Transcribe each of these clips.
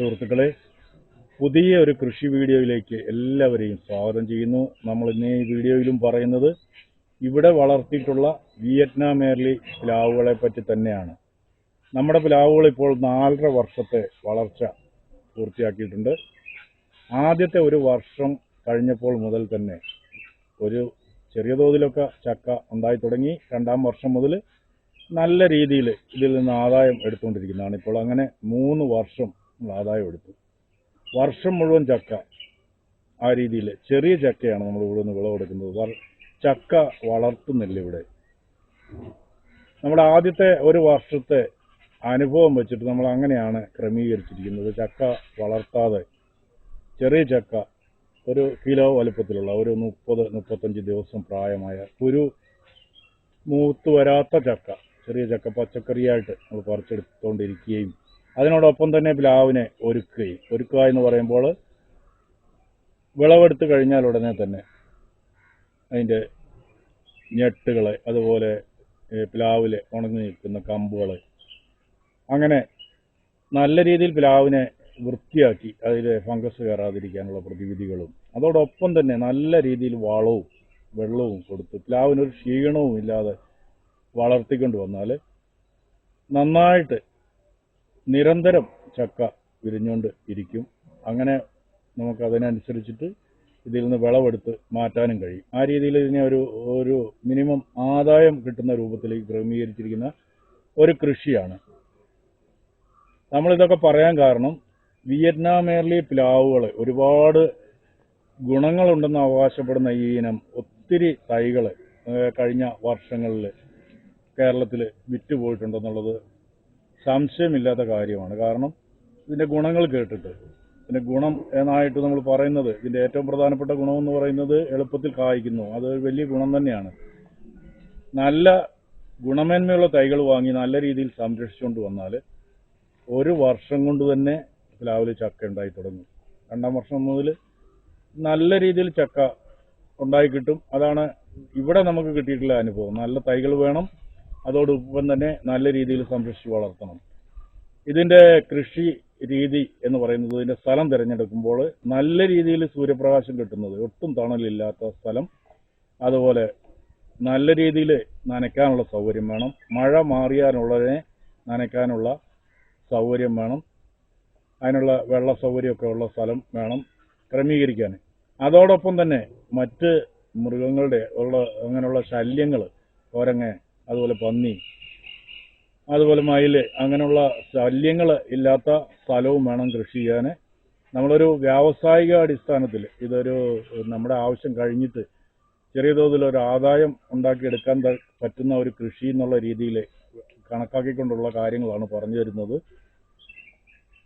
സുഹൃത്തുക്കളെ പുതിയ ഒരു കൃഷി വീഡിയോയിലേക്ക് എല്ലാവരെയും സ്വാഗതം ചെയ്യുന്നു. നമ്മൾ ഇന്ന് ഈ വീഡിയോയിലും പറയുന്നത് ഇവിടെ വളർത്തിയിട്ടുള്ള വിയറ്റ്നാം എയർലി പ്ലാവുകളെ പറ്റി തന്നെയാണ്. നമ്മുടെ പ്ലാവുകൾ ഇപ്പോൾ നാലര വർഷത്തെ വളർച്ച പൂർത്തിയാക്കിയിട്ടുണ്ട്. ആദ്യത്തെ ഒരു വർഷം കഴിഞ്ഞപ്പോൾ മുതൽ തന്നെ ഒരു ചെറിയ തോതിലൊക്കെ ചക്ക ഉണ്ടായി തുടങ്ങി. രണ്ടാം വർഷം മുതൽ നല്ല രീതിയിൽ ഇതിൽ നിന്ന് ആദായം എടുത്തുകൊണ്ടിരിക്കുന്നതാണ്. ഇപ്പോൾ അങ്ങനെ മൂന്ന് വർഷം ആദായം എടുത്തു. വർഷം മുഴുവൻ ചക്ക ആ രീതിയിൽ ചെറിയ ചക്കയാണ് നമ്മൾ ഇവിടെ നിന്ന് വിളവെടുക്കുന്നത് ചക്ക വളർത്തുന്നില്ല ഇവിടെ. നമ്മുടെ ആദ്യത്തെ ഒരു വർഷത്തെ അനുഭവം വെച്ചിട്ട് നമ്മൾ അങ്ങനെയാണ് ക്രമീകരിച്ചിരിക്കുന്നത്. ചക്ക വളർത്താതെ ചെറിയ ചക്ക ഒരു കിലോ വലുപ്പത്തിലുള്ള ഒരു മുപ്പത് മുപ്പത്തഞ്ച് ദിവസം പ്രായമായ ഒരു മൂത്ത് വരാത്ത ചക്ക ചെറിയ ചക്ക പച്ചക്കറിയായിട്ട് നമ്മൾ പറിച്ചെടുത്തുകൊണ്ടിരിക്കുകയും അതിനോടൊപ്പം തന്നെ പ്ലാവിനെ ഒരുക്കുകയും ഒരുക്കുക എന്ന് പറയുമ്പോൾ വിളവെടുത്ത് കഴിഞ്ഞാൽ ഉടനെ തന്നെ അതിന്റെ ഞെട്ടുകൾ അതുപോലെ പ്ലാവിലെ ഉണങ്ങി നിൽക്കുന്ന കമ്പുകൾ അങ്ങനെ നല്ല രീതിയിൽ പ്ലാവിനെ വൃത്തിയാക്കി അതിൽ ഫംഗസ് കയറാതിരിക്കാനുള്ള പ്രതിവിധികളും അതോടൊപ്പം തന്നെ നല്ല രീതിയിൽ വളവും വെള്ളവും കൊടുത്ത് പ്ലാവിനൊരു ക്ഷീണവും ഇല്ലാതെ വളർത്തിക്കൊണ്ട് വന്നാൽ നന്നായിട്ട് നിരന്തരം ചക്ക വിരിഞ്ഞുകൊണ്ട് ഇരിക്കും. അങ്ങനെ നമുക്ക് അതിനനുസരിച്ചിട്ട് ഇതിൽ നിന്ന് വിളവെടുത്ത് മാറ്റാനും കഴിയും. ആ രീതിയിൽ ഇതിനെ ഒരു ഒരു മിനിമം ആദായം കിട്ടുന്ന രൂപത്തിലേക്ക് ക്രമീകരിച്ചിരിക്കുന്ന ഒരു കൃഷിയാണ്. നമ്മളിതൊക്കെ പറയാൻ കാരണം വിയറ്റ്നാം എയർലി പ്ലാവുകൾ ഒരുപാട് ഗുണങ്ങളുണ്ടെന്ന് അവകാശപ്പെടുന്ന ഈ ഇനം ഒത്തിരി തൈകൾ കഴിഞ്ഞ വർഷങ്ങളിൽ കേരളത്തിൽ വിറ്റുപോയിട്ടുണ്ടെന്നുള്ളത് സംശയമില്ലാത്ത കാര്യമാണ്. കാരണം ഇതിന്റെ ഗുണങ്ങൾ കേട്ടിട്ട്. ഇതിന്റെ ഗുണം എന്നായിട്ട് നമ്മൾ പറയുന്നത് ഇതിന്റെ ഏറ്റവും പ്രധാനപ്പെട്ട ഗുണമെന്ന് പറയുന്നത് എളുപ്പത്തിൽ കായ്ക്കുന്നു. അത് വലിയ ഗുണം തന്നെയാണ്. നല്ല ഗുണമേന്മയുള്ള തൈകൾ വാങ്ങി നല്ല രീതിയിൽ സംരക്ഷിച്ചുകൊണ്ട് വന്നാൽ ഒരു വർഷം കൊണ്ട് തന്നെ പ്ലാവിൽ ചക്ക ഉണ്ടായി തുടങ്ങും. രണ്ടാം വർഷം മുതൽ നല്ല രീതിയിൽ ചക്ക ഉണ്ടായി കിട്ടും. അതാണ് ഇവിടെ നമുക്ക് കിട്ടിയിട്ടുള്ള അനുഭവം. നല്ല തൈകൾ വേണം അതോടൊപ്പം തന്നെ നല്ല രീതിയിൽ സംരക്ഷിച്ച് വളർത്തണം. ഇതിന്റെ കൃഷി രീതി എന്ന് പറയുന്നത് ഇതിന്റെ സ്ഥലം തിരഞ്ഞെടുക്കുമ്പോൾ നല്ല രീതിയിൽ സൂര്യപ്രകാശം കിട്ടുന്നത് ഒട്ടും തണലില്ലാത്ത സ്ഥലം അതുപോലെ നല്ല രീതിയിൽ നനയ്ക്കാനുള്ള സൗകര്യം വേണം മഴ മാറിയാലുള്ളതിനെ നനയ്ക്കാനുള്ള സൗകര്യം വേണം അതിനുള്ള വെള്ള സൗകര്യമൊക്കെ ഉള്ള സ്ഥലം വേണം ക്രമീകരിക്കാൻ. അതോടൊപ്പം തന്നെ മറ്റ് മൃഗങ്ങളുടെ ഉള്ള അങ്ങനെയുള്ള ശല്യങ്ങൾ കുരങ്ങ് അതുപോലെ പന്നി അതുപോലെ മയിൽ അങ്ങനെയുള്ള ശല്യങ്ങൾ ഇല്ലാത്ത സ്ഥലവും വേണം കൃഷി ചെയ്യാൻ. നമ്മളൊരു വ്യാവസായിക അടിസ്ഥാനത്തിൽ ഇതൊരു നമ്മുടെ ആവശ്യം കഴിഞ്ഞിട്ട് ചെറിയ തോതിൽ ഒരു ആദായം ഉണ്ടാക്കിയെടുക്കാൻ പറ്റുന്ന ഒരു കൃഷി എന്നുള്ള രീതിയിൽ കണക്കാക്കിക്കൊണ്ടുള്ള കാര്യങ്ങളാണ് പറഞ്ഞു തരുന്നത്.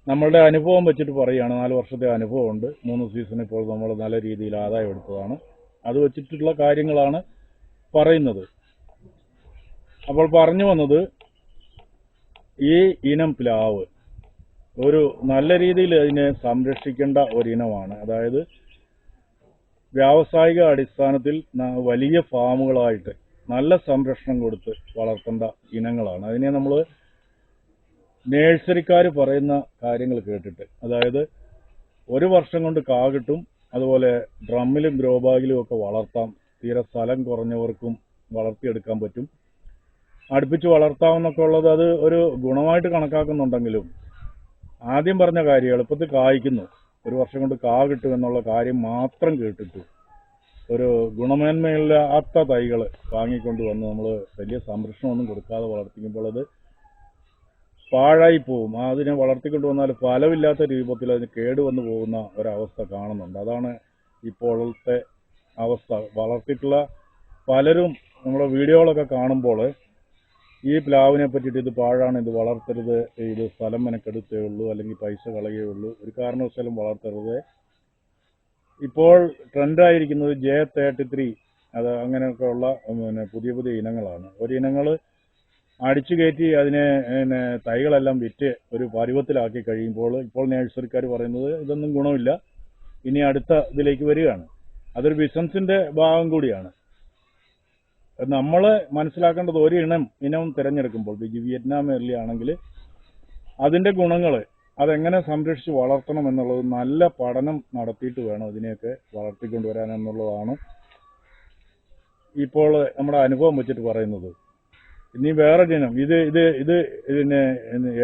നമ്മളുടെ അനുഭവം വെച്ചിട്ട് പറയുകയാണ് നാല് വർഷത്തെ അനുഭവമുണ്ട്. മൂന്ന് സീസൺ ഇപ്പോൾ നമ്മൾ നല്ല രീതിയിൽ ആദായം എടുത്തതാണ് അത് വെച്ചിട്ടുള്ള കാര്യങ്ങളാണ് പറയുന്നത്. അപ്പോൾ പറഞ്ഞു വന്നത് ഈ ഇനം പ്ലാവ് ഒരു നല്ല രീതിയിൽ അതിനെ സംരക്ഷിക്കേണ്ട ഒരു ഇനമാണ് അതായത് വ്യാവസായിക അടിസ്ഥാനത്തിൽ വലിയ ഫാമുകളായിട്ട് നല്ല സംരക്ഷണം കൊടുത്ത് വളർത്തേണ്ട ഇനങ്ങളാണ്. അതിനെ നമ്മൾ നേഴ്സറിക്കാർ പറയുന്ന കാര്യങ്ങൾ കേട്ടിട്ട്. അതായത് ഒരു വർഷം കൊണ്ട് കാ കിട്ടും അതുപോലെ ഡ്രമ്മിലും ഗ്രോബാഗിലും ഒക്കെ വളർത്താം തീരെ സ്ഥലം കുറഞ്ഞവർക്കും വളർത്തിയെടുക്കാൻ പറ്റും. അടുപ്പിച്ച് വളർത്താമെന്നൊക്കെ ഉള്ളത് അത് ഒരു ഗുണമായിട്ട് കണക്കാക്കുന്നുണ്ടെങ്കിലും ആദ്യം പറഞ്ഞ കാര്യം എളുപ്പത്തിൽ കായ്ക്കുന്നു. ഒരു വർഷം കൊണ്ട് കാ കിട്ടും എന്നുള്ള കാര്യം മാത്രം കേട്ടിട്ടു. ഒരു ഗുണമേന്മയില്ലാത്ത തൈകൾ വാങ്ങിക്കൊണ്ട് വന്ന് നമ്മൾ വലിയ സംരക്ഷണമൊന്നും കൊടുക്കാതെ വളർത്തിക്കുമ്പോൾ അത് പാഴായി ആ അതിനെ വളർത്തിക്കൊണ്ട് വന്നാൽ ഫലമില്ലാത്ത രൂപത്തിൽ അതിന് കേടുവന്നു പോകുന്ന ഒരവസ്ഥ കാണുന്നുണ്ട്. അതാണ് ഇപ്പോഴത്തെ അവസ്ഥ. വളർത്തിയിട്ടുള്ള പലരും നമ്മുടെ വീഡിയോകളൊക്കെ കാണുമ്പോൾ ഈ പ്ലാവിനെ പറ്റിയിട്ട് ഇത് പാഴാണ് ഇത് വളർത്തരുത് ഇത് സ്ഥലം മെനക്കെടുത്തേ ഉള്ളൂ അല്ലെങ്കിൽ പൈസ കളയേ ഉള്ളൂ ഒരു കാരണവശാലും വളർത്തരുത്. ഇപ്പോൾ ട്രെൻഡായിരിക്കുന്നത് ജെ തേർട്ടി ത്രീ അത് അങ്ങനെയൊക്കെ ഉള്ള പിന്നെ പുതിയ പുതിയ ഇനങ്ങളാണ്. ഒരു ഇനങ്ങൾ അടിച്ചു കയറ്റി അതിനെ പിന്നെ തൈകളെല്ലാം വിറ്റ് ഒരു പരുവത്തിലാക്കി കഴിയുമ്പോൾ ഇപ്പോൾ നേഴ്സറിക്കാർ പറയുന്നത് ഇതൊന്നും ഗുണമില്ല. ഇനി അടുത്ത ഇതിലേക്ക് വരികയാണ്. അതൊരു ബിസിനസിന്റെ ഭാഗം കൂടിയാണ്. നമ്മൾ മനസ്സിലാക്കേണ്ടത് ഒരു ഇനം ഇനവും തിരഞ്ഞെടുക്കുമ്പോൾ വിയറ്റ്നാം എർലി ആണെങ്കിൽ അതിന്റെ ഗുണങ്ങൾ അതെങ്ങനെ സംരക്ഷിച്ച് വളർത്തണം എന്നുള്ളത് നല്ല പഠനം നടത്തിയിട്ട് വേണം ഇതിനെയൊക്കെ വളർത്തിക്കൊണ്ടുവരാൻ എന്നുള്ളതാണ് ഇപ്പോൾ നമ്മുടെ അനുഭവം വെച്ചിട്ട് പറയുന്നത്. ഇനി വേറെ ഇനം ഇത് ഇത് ഇത് ഇതിന്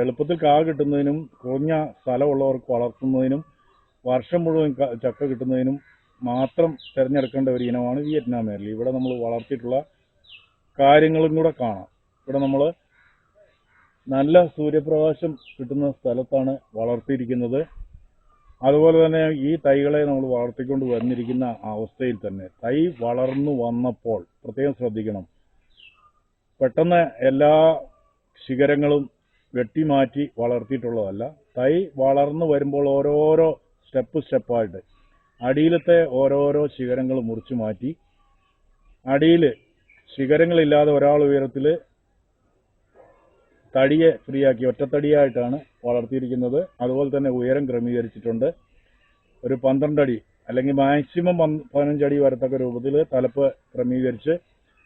എളുപ്പത്തിൽ കാ കിട്ടുന്നതിനും കുറഞ്ഞ സ്ഥലമുള്ളവർക്ക് വളർത്തുന്നതിനും വർഷം മുഴുവൻ ചക്ക കിട്ടുന്നതിനും മാത്രം തിരഞ്ഞെടുക്കേണ്ട ഒരു ഇനമാണ് വിയറ്റ്നാം മേർലി ഇവിടെ നമ്മൾ വളർത്തിയിട്ടുള്ള കാര്യങ്ങളും കൂടെ കാണാം. ഇവിടെ നമ്മൾ നല്ല സൂര്യപ്രകാശം കിട്ടുന്ന സ്ഥലത്താണ് വളർത്തിയിരിക്കുന്നത്. അതുപോലെ തന്നെ ഈ തൈകളെ നമ്മൾ വളർത്തിക്കൊണ്ട് വന്നിരിക്കുന്ന അവസ്ഥയിൽ തന്നെ തൈ വളർന്നു വന്നപ്പോൾ പ്രത്യേകം ശ്രദ്ധിക്കണം. പെട്ടെന്ന് എല്ലാ ശിഖരങ്ങളും വെട്ടിമാറ്റി വളർത്തിയിട്ടുള്ളതല്ല. തൈ വളർന്നു വരുമ്പോൾ ഓരോരോ സ്റ്റെപ്പ് സ്റ്റെപ്പായിട്ട് അടിയിലത്തെ ഓരോരോ ശിഖരങ്ങൾ മുറിച്ചു മാറ്റി അടിയിൽ ശിഖരങ്ങളില്ലാതെ ഒരാൾ ഉയരത്തിൽ തടിയെ ഫ്രീയാക്കി ഒറ്റത്തടിയായിട്ടാണ് വളർത്തിയിരിക്കുന്നത്. അതുപോലെ തന്നെ ഉയരം ക്രമീകരിച്ചിട്ടുണ്ട്. ഒരു പന്ത്രണ്ടടി അല്ലെങ്കിൽ മാക്സിമം പതിനഞ്ചടി വരത്തക്ക രൂപത്തിൽ തലപ്പ് ക്രമീകരിച്ച്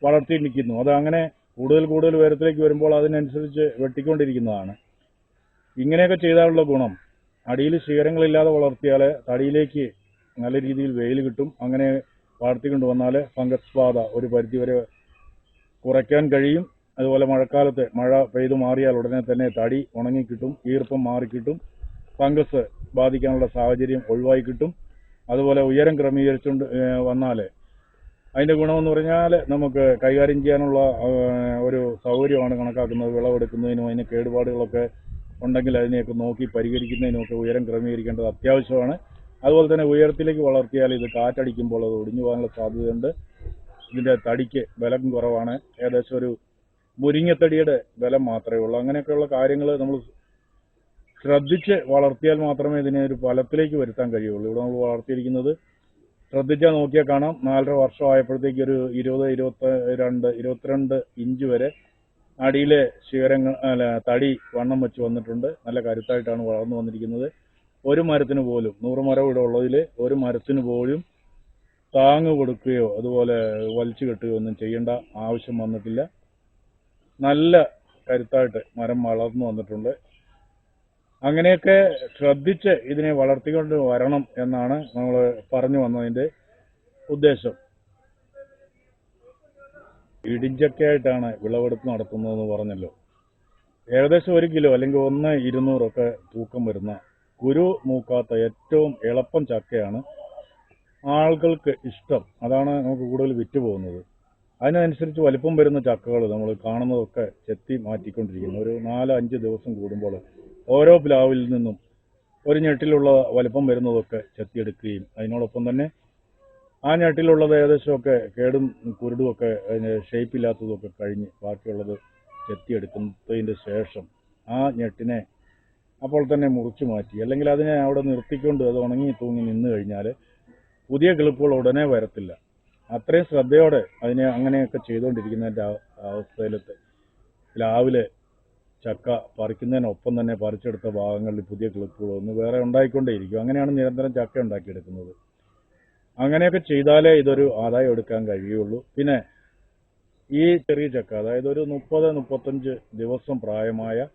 വളർത്തി നിൽക്കുന്നു. അതങ്ങനെ കൂടുതൽ കൂടുതൽ ഉയരത്തിലേക്ക് വരുമ്പോൾ അതിനനുസരിച്ച് വെട്ടിക്കൊണ്ടിരിക്കുന്നതാണ്. ഇങ്ങനെയൊക്കെ ചെയ്താലുള്ള ഗുണം അടിയിൽ ശിഖരങ്ങളില്ലാതെ വളർത്തിയാൽ തടിയിലേക്ക് നല്ല രീതിയിൽ വെയിൽ കിട്ടും. അങ്ങനെ വളർത്തിക്കൊണ്ട് വന്നാൽ ഫംഗസ് ബാധ ഒരു പരിധിവരെ കുറയ്ക്കാൻ കഴിയും. അതുപോലെ മഴക്കാലത്ത് മഴ പെയ്തു മാറിയാൽ ഉടനെ തന്നെ തടി ഉണങ്ങിക്കിട്ടും ഈർപ്പം മാറിക്കിട്ടും ഫംഗസ് ബാധിക്കാനുള്ള സാഹചര്യം ഒഴിവായി കിട്ടും. അതുപോലെ ഉയരം ക്രമീകരിച്ചുകൊണ്ട് വന്നാൽ അതിന്റെ ഗുണമെന്ന് പറഞ്ഞാൽ നമുക്ക് കൈകാര്യം ചെയ്യാനുള്ള ഒരു സൗകര്യമാണ് കണക്കാക്കുന്നത്. വിളവെടുക്കുന്നതിനും അതിന് കേടുപാടുകളൊക്കെ ഉണ്ടെങ്കിൽ അതിനെയൊക്കെ നോക്കി പരിഹരിക്കുന്നതിനുമൊക്കെ ഉയരം ക്രമീകരിക്കേണ്ടത് അത്യാവശ്യമാണ്. അതുപോലെ തന്നെ ഉയരത്തിലേക്ക് വളർത്തിയാൽ ഇത് കാറ്റടിക്കുമ്പോൾ അത് ഒടിഞ്ഞു പോകാനുള്ള സാധ്യതയുണ്ട്. ഇതിന്റെ തടിക്ക് ബലം കുറവാണ്. ഏകദേശം ഒരു മുരിങ്ങത്തടിയുടെ ബലം മാത്രമേ ഉള്ളൂ. അങ്ങനെയൊക്കെയുള്ള കാര്യങ്ങൾ നമ്മൾ ശ്രദ്ധിച്ച് വളർത്തിയാൽ മാത്രമേ ഇതിനെ ഒരു ഫലത്തിലേക്ക് വരുത്താൻ കഴിയുള്ളൂ. ഇവിടെ നമ്മൾ വളർത്തിയിരിക്കുന്നത് ശ്രദ്ധിച്ചാൽ നോക്കിയാൽ കാണാം. നാലര വർഷം ആയപ്പോഴത്തേക്ക് ഒരു ഇരുപത് ഇരുപത്തി രണ്ട് ഇരുപത്തിരണ്ട് ഇഞ്ച് വരെ അടിയിലെ ശിഖരങ്ങൾ അല്ല തടി വണ്ണം വെച്ച് വന്നിട്ടുണ്ട്. നല്ല കരുത്തായിട്ടാണ് വളർന്നു വന്നിരിക്കുന്നത്. ഒരു മരത്തിന് പോലും നൂറ് മരം ഇവിടെ ഉള്ളതിൽ ഒരു മരത്തിന് പോലും താങ്ങ് കൊടുക്കുകയോ അതുപോലെ വലിച്ചു കെട്ടുകയോ ഒന്നും ചെയ്യേണ്ട ആവശ്യം വന്നിട്ടില്ല. നല്ല കരുത്തായിട്ട് മരം വളർന്നു വന്നിട്ടുണ്ട്. അങ്ങനെയൊക്കെ ശ്രദ്ധിച്ച് ഇതിനെ വളർത്തിക്കൊണ്ട് വരണം എന്നാണ് നമ്മൾ പറഞ്ഞു വന്നതിന്റെ ഉദ്ദേശം. ഇടിഞ്ചക്കയായിട്ടാണ് വിളവെടുപ്പ് നടത്തുന്നതെന്ന് പറഞ്ഞല്ലോ. ഏകദേശം ഒരു കിലോ അല്ലെങ്കിൽ ഒന്ന് ഇരുന്നൂറൊക്കെ തൂക്കം വരുന്ന കുരു മൂക്കാത്ത ഏറ്റവും എളുപ്പം ചക്കയാണ് ആളുകൾക്ക് ഇഷ്ടം. അതാണ് നമുക്ക് കൂടുതൽ വിറ്റ് പോകുന്നത്. അതിനനുസരിച്ച് വലിപ്പം വരുന്ന ചക്കകൾ നമ്മൾ കാണുന്നതൊക്കെ ചെത്തി മാറ്റിക്കൊണ്ടിരിക്കുന്നു. ഒരു നാലോ അഞ്ച് ദിവസം കൂടുമ്പോൾ ഓരോ പ്ലാവിൽ നിന്നും ഒരു ഞെട്ടിലുള്ള വലിപ്പം വരുന്നതൊക്കെ ചെത്തിയെടുക്കുകയും അതിനോടൊപ്പം തന്നെ ആ ഞെട്ടിലുള്ളത് ഏകദേശമൊക്കെ കേടും കുരുടുമൊക്കെ അതിന് ഷേപ്പില്ലാത്തതൊക്കെ കഴിഞ്ഞ് ബാക്കിയുള്ളത് ചെത്തിയെടുക്കുന്നതിന്റെ ശേഷം ആ ഞെട്ടിനെ അപ്പോൾ തന്നെ മുറിച്ചു മാറ്റി. അല്ലെങ്കിൽ അതിനെ അവിടെ നിർത്തിക്കൊണ്ട് അത് ഉണങ്ങി തൂങ്ങി നിന്ന് കഴിഞ്ഞാൽ പുതിയ കിളിപ്പുകൾ ഉടനെ വരത്തില്ല. അത്രയും ശ്രദ്ധയോടെ അതിനെ അങ്ങനെയൊക്കെ ചെയ്തുകൊണ്ടിരിക്കുന്നതിന്റെ അവസ്ഥയിലത്തെ രാവിലെ ചക്ക പറിക്കുന്നതിനൊപ്പം തന്നെ പറിച്ചെടുത്ത ഭാഗങ്ങളിൽ പുതിയ ക്ലിപ്പുകൾ ഒന്ന് വേറെ ഉണ്ടായിക്കൊണ്ടേയിരിക്കും. അങ്ങനെയാണ് നിരന്തരം ചക്ക ഉണ്ടാക്കിയെടുക്കുന്നത്. അങ്ങനെയൊക്കെ ചെയ്താലേ ഇതൊരു ആദായം എടുക്കാൻ കഴിയുള്ളൂ. പിന്നെ ഈ ചെറിയ ചക്ക അതായത് ഒരു മുപ്പത് മുപ്പത്തഞ്ച് ദിവസം പ്രായമായ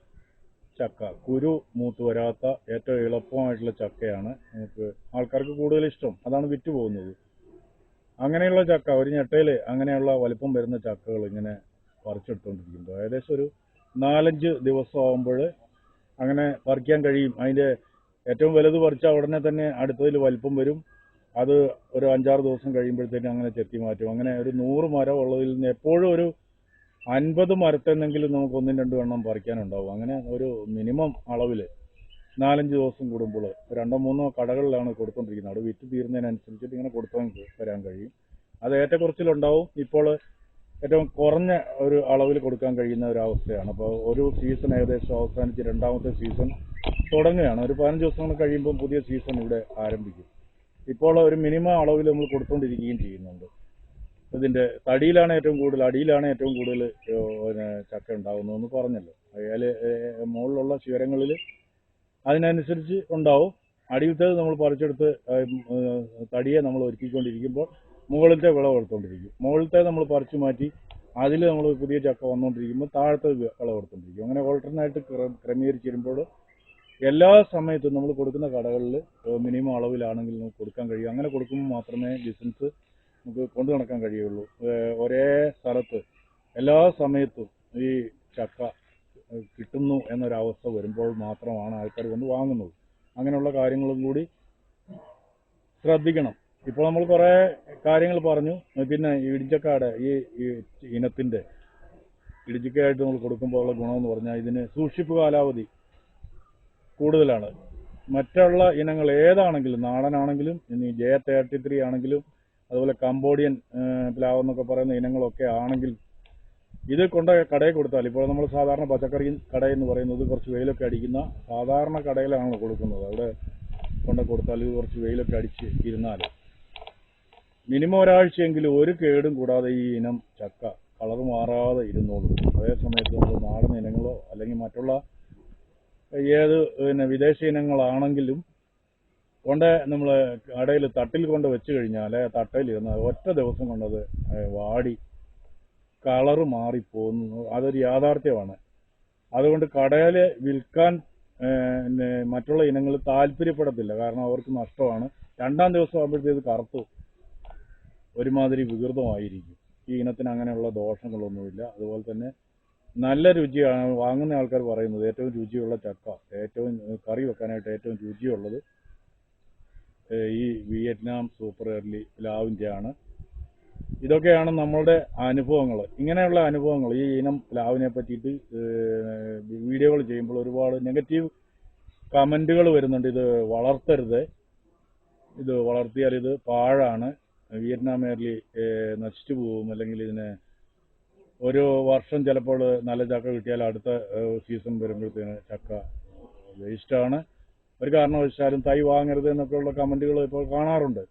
ചക്ക. കുരു മൂത്ത് വരാത്ത ഏറ്റവും എളുപ്പമായിട്ടുള്ള ചക്കയാണ് നമുക്ക് ആൾക്കാർക്ക് കൂടുതൽ ഇഷ്ടം. അതാണ് വിറ്റ് പോകുന്നത്. അങ്ങനെയുള്ള ചക്ക ഒരു ഞെട്ടയിൽ അങ്ങനെയുള്ള വലിപ്പം വരുന്ന ചക്കകൾ ഇങ്ങനെ പറിച്ചെടുത്തുകൊണ്ടിരിക്കുന്നത് ഏകദേശം ഒരു നാലഞ്ച് ദിവസം ആകുമ്പോൾ അങ്ങനെ പറിക്കാൻ കഴിയും. അതിന്റെ ഏറ്റവും വലുത് പറിച്ചാൽ ഉടനെ തന്നെ അടുത്തതിൽ വലിപ്പം വരും. അത് ഒരു അഞ്ചാറ് ദിവസം കഴിയുമ്പോഴത്തേക്കും അങ്ങനെ ചെത്തി മാറ്റും. അങ്ങനെ ഒരു നൂറ് മരം ഉള്ളതിൽ നിന്ന് എപ്പോഴും ഒരു അൻപത് മരത്തെന്നെങ്കിലും നമുക്ക് ഒന്നും രണ്ടും എണ്ണം പറിക്കാനുണ്ടാവും. അങ്ങനെ ഒരു മിനിമം അളവിൽ നാലഞ്ച് ദിവസം കൂടുമ്പോൾ രണ്ടോ മൂന്നോ കടകളിലാണ് കൊടുത്തോണ്ടിരിക്കുന്നത്. അവിടെ വിറ്റ് തീരുന്നതിനനുസരിച്ചിട്ട് ഇങ്ങനെ കൊടുത്തു വരാൻ കഴിയും. അത് ഏറ്റക്കുറച്ചിലുണ്ടാവും. ഇപ്പോൾ ഏറ്റവും കുറഞ്ഞ ഒരു അളവിൽ കൊടുക്കാൻ കഴിയുന്ന ഒരു അവസ്ഥയാണ്. അപ്പോൾ ഒരു സീസൺ ഏകദേശം അവസാനിച്ച് രണ്ടാമത്തെ സീസൺ തുടങ്ങുകയാണ്. ഒരു പതിനഞ്ച് ദിവസം കഴിയുമ്പോൾ പുതിയ സീസൺ ഇവിടെ ആരംഭിക്കും. ഇപ്പോൾ ഒരു മിനിമം അളവിൽ നമ്മൾ കൊടുത്തുകൊണ്ടിരിക്കുകയും ചെയ്യുന്നുണ്ട്. ഇതിന്റെ തടിയിലാണ് ഏറ്റവും കൂടുതൽ അടിയിലാണ് ഏറ്റവും കൂടുതൽ പിന്നെ ചക്ക ഉണ്ടാകുന്നതെന്ന് പറഞ്ഞല്ലോ. അയാൽ മുകളിലുള്ള ശിഖരങ്ങളിൽ അതിനനുസരിച്ച് ഉണ്ടാവും. അടിയിലത്തേത് നമ്മൾ പറിച്ചെടുത്ത് തടിയെ നമ്മൾ ഒരുക്കിക്കൊണ്ടിരിക്കുമ്പോൾ മുകളിലത്തെ വിളവെടുത്തുകൊണ്ടിരിക്കും മുകളിലത്തെ നമ്മൾ പറിച്ചു മാറ്റി അതിൽ നമ്മൾ പുതിയ ചക്ക വന്നുകൊണ്ടിരിക്കുമ്പോൾ താഴത്തെ വിളവെടുത്തുകൊണ്ടിരിക്കും അങ്ങനെ ഓൾട്ടർനായിട്ട് ക്രമീകരിച്ച് വരുമ്പോൾ എല്ലാ സമയത്തും നമ്മൾ കൊടുക്കുന്ന കടകളിൽ മിനിമം അളവിലാണെങ്കിൽ നമുക്ക് കൊടുക്കാൻ കഴിയും. അങ്ങനെ കൊടുക്കുമ്പോൾ മാത്രമേ ബിസിനസ് നമുക്ക് കൊണ്ടു നടക്കാൻ കഴിയുള്ളൂ. ഒരേ സ്ഥലത്ത് എല്ലാ സമയത്തും ഈ ചക്ക കിട്ടുന്നു എന്നൊരവസ്ഥ വരുമ്പോൾ മാത്രമാണ് ആൾക്കാർ വന്ന് വാങ്ങുന്നത്. അങ്ങനെയുള്ള കാര്യങ്ങളും കൂടി ശ്രദ്ധിക്കണം. ഇപ്പോൾ നമ്മൾ കുറേ കാര്യങ്ങൾ പറഞ്ഞു. പിന്നെ ഇടിച്ചക്കാട് ഈ ഇനത്തിന്റെ ഇടിച്ചക്കായിട്ട് നമ്മൾ കൊടുക്കുമ്പോൾ ഉള്ള ഗുണമെന്ന് പറഞ്ഞാൽ ഇതിന് സൂക്ഷിപ്പ് കാലാവധി കൂടുതലാണ്. മറ്റുള്ള ഇനങ്ങൾ ഏതാണെങ്കിലും നാടനാണെങ്കിലും ഇനി ജെ തേർട്ടി ത്രീ ആണെങ്കിലും അതുപോലെ കംബോഡിയൻ പ്ലാവ് എന്നൊക്കെ പറയുന്ന ഇനങ്ങളൊക്കെ ആണെങ്കിൽ ഇത് കൊണ്ട് കടയിൽ കൊടുത്താൽ ഇപ്പോൾ നമ്മൾ സാധാരണ പച്ചക്കറി കട എന്ന് പറയുന്നത് കുറച്ച് വെയിലൊക്കെ അടിക്കുന്ന സാധാരണ കടയിലാണല്ലോ കൊടുക്കുന്നത്. അവിടെ കൊണ്ട് കൊടുത്താൽ ഇത് കുറച്ച് വെയിലൊക്കെ അടിച്ച് ഇരുന്നാൽ മിനിമം ഒരാഴ്ചയെങ്കിലും ഒരു കേടും കൂടാതെ ഈ ഇനം ചക്ക കളർ മാറാതെ ഇരുന്നോളൂ. അതേ സമയത്ത് നമ്മൾ നാടൻ ഇനങ്ങളോ അല്ലെങ്കിൽ മറ്റുള്ള ഏത് പിന്നെ വിദേശ ഇനങ്ങളാണെങ്കിലും കൊണ്ട് നമ്മൾ കടയിൽ തട്ടിൽ കൊണ്ട് വെച്ച് കഴിഞ്ഞാൽ തട്ടയിൽ ഇരുന്ന് ഒറ്റ ദിവസം കൊണ്ടത് വാടി. കളറ് മാറിപ്പോകുന്നു അതൊരു യാഥാർത്ഥ്യമാണ്. അതുകൊണ്ട് കടയിൽ വിൽക്കാൻ മറ്റുള്ള ഇനങ്ങൾ താല്പര്യപ്പെടത്തില്ല. കാരണം അവർക്ക് നഷ്ടമാണ്. രണ്ടാം ദിവസം ആകുമ്പോഴത്തേത് കറുത്തു. ഒരുമാതിരി വികൃതമായിരിക്കും. ഈ ഇനത്തിന് അങ്ങനെയുള്ള ദോഷങ്ങളൊന്നുമില്ല. അതുപോലെ തന്നെ നല്ല രുചിയാണ്. വാങ്ങുന്ന ആൾക്കാർ പറയുന്നത് ഏറ്റവും രുചിയുള്ള ചക്ക. ഏറ്റവും കറി വെക്കാനായിട്ട് ഏറ്റവും രുചിയുള്ളത് ഈ വിയറ്റ്നാം സൂപ്പർ എർലി പ്ലാവിന്റെയാണ് ഇതൊക്കെയാണ് നമ്മളുടെ അനുഭവങ്ങൾ ഇങ്ങനെയുള്ള അനുഭവങ്ങൾ ഈ ഇനം പ്ലാവിനെ പറ്റിയിട്ട് വീഡിയോകൾ ചെയ്യുമ്പോൾ ഒരുപാട് നെഗറ്റീവ് കമന്റുകൾ വരുന്നുണ്ട്. ഇത് വളർത്തരുത്. ഇത് വളർത്തിയാൽ ഇത് പാഴാണ്. വിയറ്റ്നാം എർലി നശിച്ചു പോകും. അല്ലെങ്കിൽ ഇതിന് ഒരു വർഷം ചിലപ്പോൾ നല്ല ചക്ക കിട്ടിയാൽ അടുത്ത സീസൺ വരുമ്പോഴത്തേന് ചക്ക വേസ്റ്റാണ്. ഒരു കാരണവശാലും തൈ വാങ്ങരുത് എന്നൊക്കെയുള്ള കമന്റുകൾ ഇപ്പോൾ കാണാറുണ്ട്.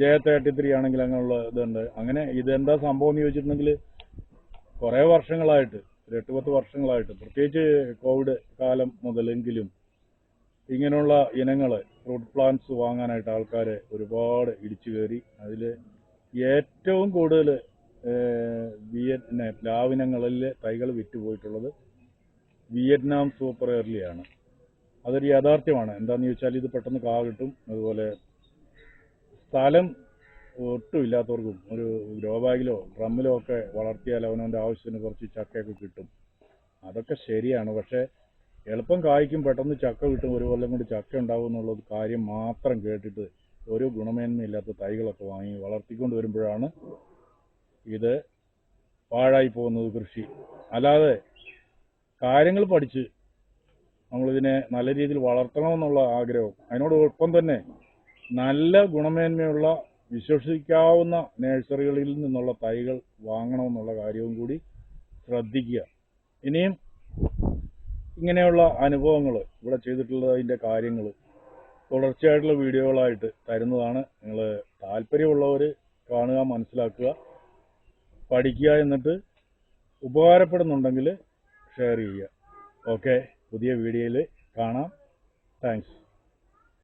ജയ തേർട്ടി ത്രീ ആണെങ്കിൽ അങ്ങനെയുള്ള ഇതുണ്ട്. അങ്ങനെ ഇതെന്താ സംഭവം എന്ന് ചോദിച്ചിട്ടുണ്ടെങ്കിൽ കുറേ വർഷങ്ങളായിട്ട് ഒരു എട്ട് പത്ത് വർഷങ്ങളായിട്ട് പ്രത്യേകിച്ച് കോവിഡ് കാലം മുതലെങ്കിലും ഇങ്ങനെയുള്ള ഇനങ്ങൾ ഫ്രൂട്ട് പ്ലാന്റ്സ് വാങ്ങാനായിട്ട് ആൾക്കാരെ ഒരുപാട് ഇടിച്ചു കയറി. അതിൽ ഏറ്റവും കൂടുതൽ വിയറ്റ്നെ പ്ലാവിനങ്ങളിൽ തൈകൾ വിറ്റുപോയിട്ടുള്ളത് വിയറ്റ്നാം സൂപ്പർ എർലിയാണ് അതൊരു യാഥാർത്ഥ്യമാണ്. എന്താണെന്ന് ചോദിച്ചാൽ ഇത് പെട്ടെന്ന് കാ കിട്ടും. അതുപോലെ സ്ഥലം ഒട്ടും ഇല്ലാത്തവർക്കും ഒരു ഗ്രോ ബാഗിലോ ഡ്രമ്മിലോ ഒക്കെ വളർത്തിയാൽ അവനവന്റെ ആവശ്യത്തിന് കുറച്ച് ചക്കയൊക്കെ കിട്ടും. അതൊക്കെ ശരിയാണ്. പക്ഷേ എളുപ്പം കായ്ക്കും പെട്ടെന്ന് ചക്ക കിട്ടും ഒരു കൊല്ലം കൊണ്ട് ചക്ക ഉണ്ടാവും എന്നുള്ള കാര്യം മാത്രം കേട്ടിട്ട് ഒരു ഗുണമേന്മയില്ലാത്ത തൈകളൊക്കെ വാങ്ങി വളർത്തിക്കൊണ്ട് വരുമ്പോഴാണ് ഇത് പാഴായി പോകുന്നത് കൃഷി. അല്ലാതെ കാര്യങ്ങൾ പഠിച്ച് നമ്മളിതിനെ നല്ല രീതിയിൽ വളർത്തണമെന്നുള്ള ആഗ്രഹവും. അതിനോടൊപ്പം തന്നെ നല്ല ഗുണമേന്മയുള്ള വിശ്വസിക്കാവുന്ന നഴ്സറികളിൽ നിന്നുള്ള തൈകൾ വാങ്ങണമെന്നുള്ള കാര്യവും കൂടി ശ്രദ്ധിക്കുക. ഇനിയും ഇങ്ങനെയുള്ള അനുഭവങ്ങൾ ഇവിടെ ചെയ്തിട്ടുള്ള അതിന്റെ കാര്യങ്ങൾ തുടർച്ചയായിട്ടുള്ള വീഡിയോകളായിട്ട് തരുന്നതാണ്. നിങ്ങൾ താല്പര്യമുള്ളവർ കാണുക മനസ്സിലാക്കുക പഠിക്കുക എന്നിട്ട് ഉപകാരപ്പെടുന്നുണ്ടെങ്കിൽ ഷെയർ ചെയ്യുക. ഓക്കെ? പുതിയ വീഡിയോയിൽ കാണാം. താങ്ക്സ്.